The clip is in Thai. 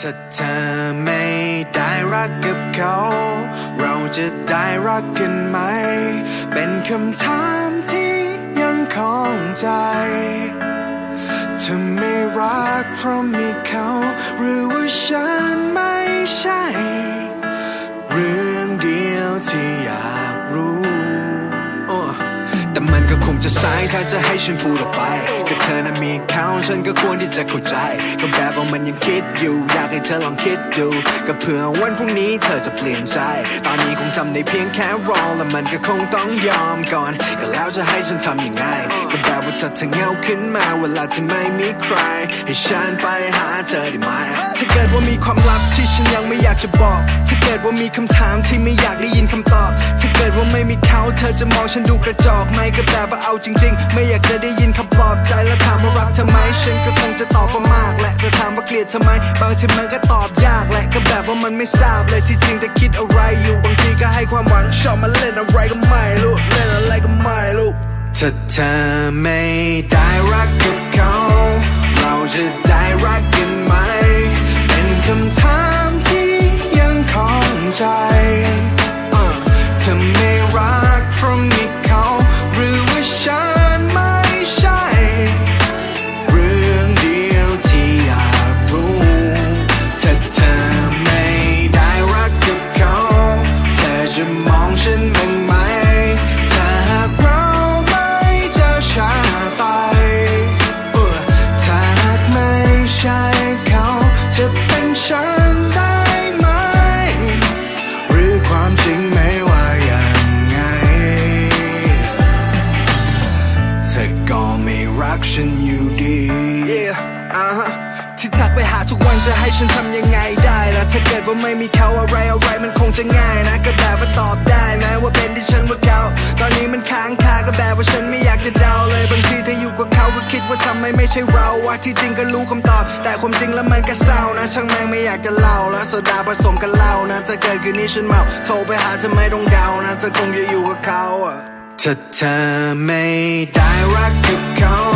ถ้าเธอไม่ได้รักกับเขา เราจะได้รักกันไหม เป็นคำถามที่ยังคองใจเธอไม่รักเพราะมีเขา หรือว่าฉันไม่ใช่ เรื่องเดียวที่อยากรู้ จะสายถ้าจะให้ฉันพูดออกไปก็เธอนั้นมีเขาฉันก็ควรที่จะเข้าใจ ก็แบบว่ามันยังคิดอยู่ อยากให้เธอลองคิดดู ก็เผื่อวันพรุ่งนี้เธอจะเปลี่ยนใจ ตอนนี้คงทำได้เพียงแค่รอ และมันก็คงต้องยอมก่อน ก็แล้วจะให้ฉันทำยังไง ก็แบบว่าเธอจะเงาขึ้นมาเวลาที่ไม่มีใคร ให้ฉันไปหาเธอได้ไหมถ้าเกิดว่ามีความลับที่ฉันยังไม่อยากจะบอก ถ้าเกิดว่ามีคำถามที่ไม่อยากได้ยินคำตอบ เขาเธอจะมองฉันดูกระจอกไหมก็แบบว่าเอาจริง ๆ ไม่อยากจะได้ยินคำปลอบใจแล้วถามว่ารักเธอไหมฉันก็คงจะตอบว่ามากแหละแต่ถามว่าเกลียดเธอไหมบางทีมันก็ตอบยากแหละก็แบบว่ามันไม่ทราบเลยที่จริงแต่คิดอะไรอยู่บางทีก็ให้ความหวังชอบมาเล่นอะไรก็ไม่รู้เล่นอะไรก็ไม่รู้ถ้าเธอไม่ได้รักกับเขา เราจะได้รักกันไหม เป็นคำถามที่ยังคองใจเออเธอไม่รัก เพ จะให้ฉันทำยังไงได้ล่ะถ้าเกิดว่าไม่มีเขาอะไรอะไรมันคงจะง่ายนะก็แบบว่าตอบได้ไหมว่าเป็นที่ฉันว่าเขาตอนนี้มันค้างคาก็แบบว่าฉันไม่อยากจะเดาเลยบางทีถ้าอยู่กับเขาก็คิดว่าทำไมไม่ใช่เราวะที่จริงก็รู้คำตอบ แต่ความจริงแล้วมันก็เศร้านะช่างแม่งไม่อยากจะเล่าแล้วโซดาผสมกันเหล้านะถ้าเกิดคืนนี้ฉันเมาโทรไปหาเธอไม่ต้องเดานะเธอคงจะอยู่กับเขาอะถ้าเธอไม่ได้รักกับเขา